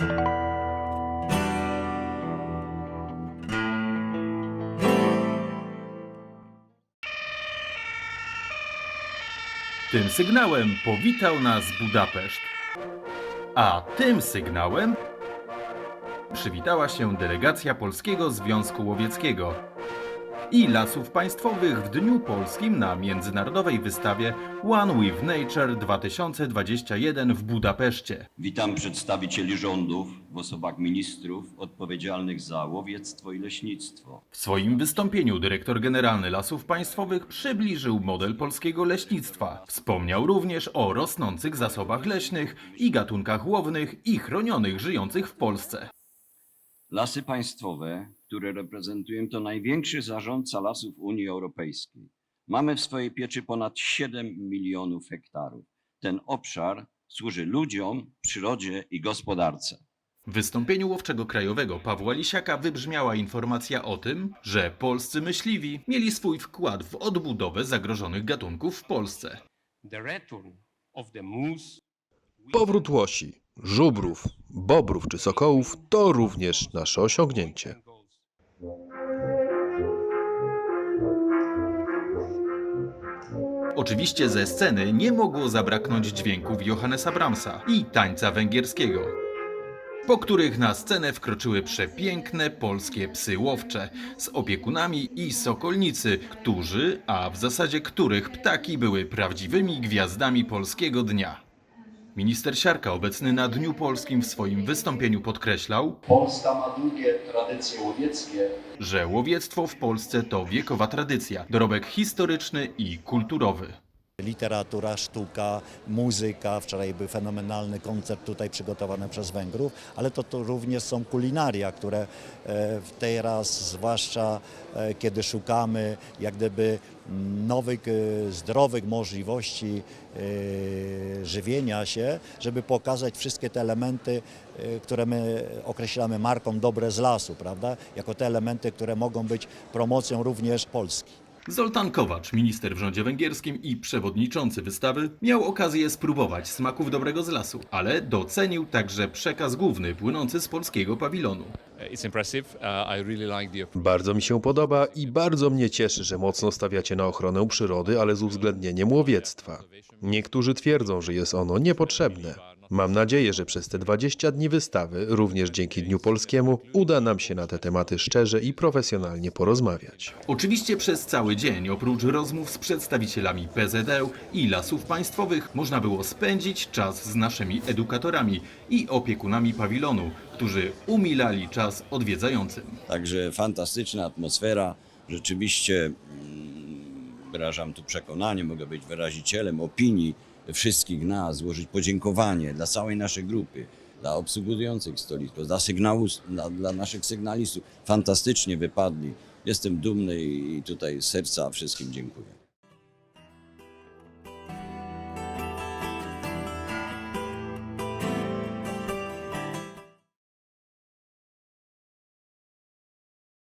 Tym sygnałem powitał nas Budapeszt. A tym sygnałem przywitała się delegacja Polskiego Związku Łowieckiego i Lasów Państwowych w Dniu Polskim na międzynarodowej wystawie One with Nature 2021 w Budapeszcie. Witam przedstawicieli rządów w osobach ministrów odpowiedzialnych za łowiectwo i leśnictwo. W swoim wystąpieniu dyrektor generalny Lasów Państwowych przybliżył model polskiego leśnictwa. Wspomniał również o rosnących zasobach leśnych i gatunkach łownych i chronionych żyjących w Polsce. Lasy państwowe, które reprezentuję, to największy zarządca lasów Unii Europejskiej. Mamy w swojej pieczy ponad 7 milionów hektarów. Ten obszar służy ludziom, przyrodzie i gospodarce. W wystąpieniu łowczego krajowego Pawła Lisiaka wybrzmiała informacja o tym, że polscy myśliwi mieli swój wkład w odbudowę zagrożonych gatunków w Polsce. the return of the moose Powrót łosi, żubrów, bobrów czy sokołów to również nasze osiągnięcie. Oczywiście ze sceny nie mogło zabraknąć dźwięków Johannesa Brahmsa i tańca węgierskiego, po których na scenę wkroczyły przepiękne polskie psy łowcze z opiekunami i sokolnicy, którzy, a w zasadzie których ptaki były prawdziwymi gwiazdami polskiego dnia. Minister Siarka obecny na Dniu Polskim w swoim wystąpieniu podkreślał, Polska ma długie tradycje łowieckie. że łowiectwo w Polsce to wiekowa tradycja, dorobek historyczny i kulturowy. Literatura, sztuka, muzyka. Wczoraj był fenomenalny koncert tutaj przygotowany przez Węgrów, ale to, to również są kulinaria, które e, teraz, zwłaszcza e, kiedy szukamy jak gdyby mm, nowych, e, zdrowych możliwości żywienia się, żeby pokazać wszystkie te elementy, które my określamy marką dobre z lasu, prawda? Jako te elementy, które mogą być promocją również Polski. Zoltan Kowacz, minister w rządzie węgierskim i przewodniczący wystawy, miał okazję spróbować smaków dobrego z lasu, ale docenił także przekaz główny płynący z polskiego pawilonu. It's impressive. Uh, I really like the Bardzo mi się podoba i bardzo mnie cieszy, że mocno stawiacie na ochronę przyrody, ale z uwzględnieniem łowiectwa. Niektórzy twierdzą, że jest ono niepotrzebne. Mam nadzieję, że przez te 20 dni wystawy, również dzięki Dniu Polskiemu, uda nam się na te tematy szczerze i profesjonalnie porozmawiać. Oczywiście przez cały dzień, oprócz rozmów z przedstawicielami PZD i lasów państwowych, można było spędzić czas z naszymi edukatorami i opiekunami pawilonu, którzy umilali czas odwiedzającym. Także fantastyczna atmosfera. Rzeczywiście mm, wyrażam tu przekonanie, mogę być wyrazicielem opinii wszystkich nas, złożyć podziękowanie dla całej naszej grupy, dla obsługujących stolictwo, dla, sygnału, dla, dla naszych sygnalistów. Fantastycznie wypadli. Jestem dumny i tutaj z serca wszystkim dziękuję.